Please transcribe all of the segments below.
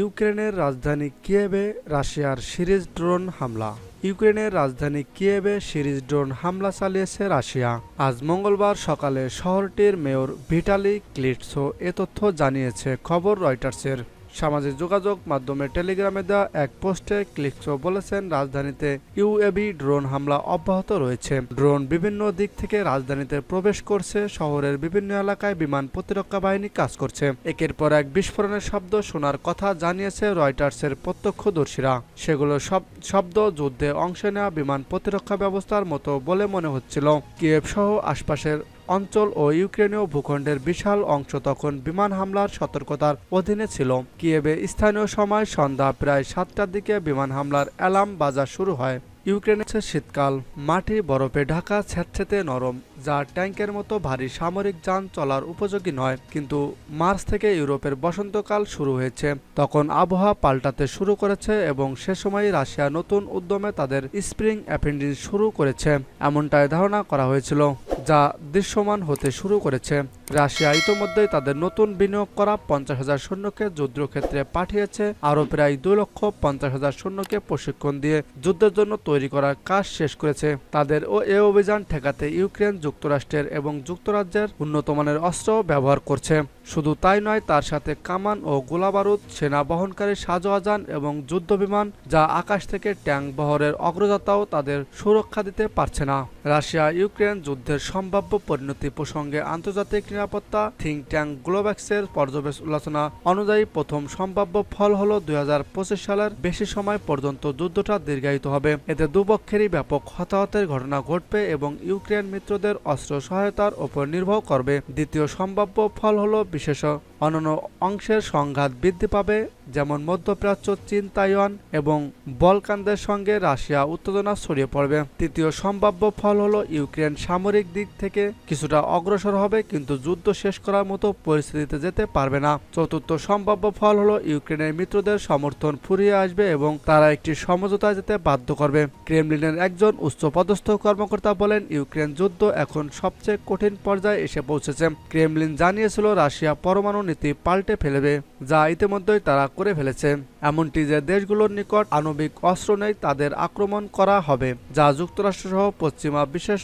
ইউক্রেনের রাজধানী কিয়েবে রাশিয়ার সিরিজ ড্রোন হামলা। ইউক্রেনের রাজধানী কিয়েবে সিরিজ ড্রোন হামলা চালিয়েছে রাশিয়া। আজ মঙ্গলবার সকালে শহরটির মেয়র ভিটালি ক্লিটসো এ তথ্য জানিয়েছে খবর রয়টার্সের। সামাজিক যোগাযোগ মাধ্যমে টেলিগ্রামে দেওয়া এক পোস্টে ক্লিকসো বলেছেন, রাজধানীতে ইউএবি ড্রোন হামলা অব্যাহত রয়েছে। ড্রোন বিভিন্ন দিক থেকে রাজধানীতে প্রবেশ করছে, শহরের বিভিন্ন এলাকায় বিমান প্রতিরক্ষা বাহিনী কাজ করছে। একের পর এক বিস্ফোরণের শব্দ শোনার কথা জানিয়েছে রয়টার্সের প্রত্যক্ষদর্শীরা। সেগুলো সব, শব্দ যুদ্ধে অংশ নেওয়া বিমান প্রতিরক্ষা ব্যবস্থার মতো বলে মনে হচ্ছিল। কিয়েভ সহ আশপাশের অঞ্চল ও ইউক্রেনীয় ভূখণ্ডের বিশাল অংশ তখন বিমান হামলার সতর্কতার অধীনে ছিল। কিয়েভে স্থানীয় সময় সন্ধ্যা প্রায় সাতটার দিকে বিমান হামলার অ্যালার্ম বাজার শুরু হয়। ইউক্রেনের শীতকাল। মাটি বরফে ঢাকা স্যাঁতস্যাঁতে নরম, যা ট্যাঙ্কের মতো ভারী সামরিক যান চলার উপযোগী নয়। কিন্তু মার্চ থেকে ইউরোপের বসন্তকাল শুরু হয়েছে। তখন আবহাওয়া পাল্টাতে শুরু করেছে এবং সে সময় রাশিয়া নতুন উদ্যমে তাদের স্প্রিং অ্যাপেন্ডিক্স শুরু করেছে, এমনটাই ধারণা করা হয়েছিল। যা দৃশ্যমান হতে শুরু করেছে। রাশিয়া ইতোমধ্যেই তাদের নতুন বিনিয়োগ করা পঞ্চাশ হাজার সৈন্যকে যুদ্ধক্ষেত্রে পাঠিয়েছে। আরও প্রায় দুই লক্ষ পঞ্চাশ হাজার সৈন্যকে প্রশিক্ষণ দিয়ে যুদ্ধের জন্য তৈরি করার কাজ শেষ করেছে। তাদের ও এ অভিযান ঠেকাতে ইউক্রেন যুক্তরাষ্ট্রের এবং যুক্তরাজ্যের উন্নতমানের অস্ত্র ব্যবহার করছে। শুধু তাই নয়, তার সাথে কামান ও গোলাবারুদ, সেনা বহনকারী সাজোয়াজান এবং যুদ্ধ বিমান যা আকাশ থেকে ট্যাঙ্ক বহরের অগ্রযাত্রাও তাদের সুরক্ষা দিতে পারছে না। রাশিয়া, ইউক্রেন যুদ্ধের সম্ভাব্য পরিণতি প্রসঙ্গে আন্তর্জাতিক নিরাপত্তা থিঙ্ক ট্যাঙ্ক গ্লোব্যাক্সের পর্যবেচনা অনুযায়ী প্রথম সম্ভাব্য ফল হল দুই হাজার পঁচিশ সালের বেশি সময় পর্যন্ত যুদ্ধটা দীর্ঘায়িত হবে। এতে দুপক্ষেরই ব্যাপক হতাহতের ঘটনা ঘটবে এবং ইউক্রেন মিত্রদের অস্ত্র সহায়তার ওপর নির্ভর করবে। দ্বিতীয় সম্ভাব্য ফল হল বিশেষ অন্যান্য অংশের সংঘাত বৃদ্ধি পাবে, যেমন মধ্যপ্রাচ্য, চীন, তাইওয়ান এবং বলকানদের সঙ্গে রাশিয়া উত্তেজনা ছড়িয়ে পড়বে। তৃতীয় সম্ভাব্য ফল হলো ইউক্রেন সামরিক দিক থেকে কিছুটা অগ্রসর হবে, কিন্তু যুদ্ধ শেষ করার মতো পরিস্থিতিতে যেতে পারবে না। চতুর্থ সম্ভাব্য ফল হলো ইউক্রেনের মিত্রদের সমর্থন ফুরিয়ে আসবে এবং তারা একটি সমঝোতায় যেতে বাধ্য করবে। ক্রেমলিনের একজন উচ্চপদস্থ কর্মকর্তা বলেন, ইউক্রেন যুদ্ধ এখন সবচেয়ে কঠিন পর্যায়ে এসে পৌঁছেছে। ক্রেমলিন জানিয়েছিল, রাশিয়া পরমাণু নীতি পাল্টে ফেলবে। যা ইতিমধ্যেই তারা করে ফেলেছে এমনটি যে দেশগুলোর নিকট আণবিক অস্ত্র নেই, তাদের আক্রমণ করা হবে, যা যুক্তরাষ্ট্রসহ পশ্চিমা বিশেষ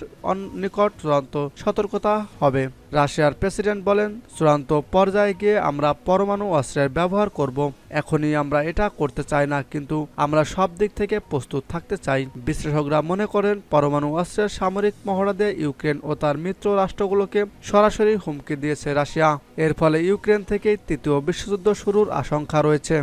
নিকট চূড়ান্ত সতর্কতা হবে। রাশিয়ার প্রেসিডেন্ট বলেন, চূড়ান্ত পর্যায়ে গিয়ে আমরা পরমাণু অস্ত্রের ব্যবহার করব। এখনই আমরা এটা করতে চাই না, কিন্তু আমরা সব দিক থেকে প্রস্তুত থাকতে চাই। বিশ্লেষকরা মনে করেন, পরমাণু অস্ত্রের সামরিক মহড়া দিয়ে ইউক্রেন ও তার মিত্র রাষ্ট্রগুলোকে সরাসরি হুমকি দিয়েছে রাশিয়া। এর ফলে ইউক্রেন থেকেই তৃতীয় বিশ্বযুদ্ধ শুরুর আশঙ্কা রয়েছে।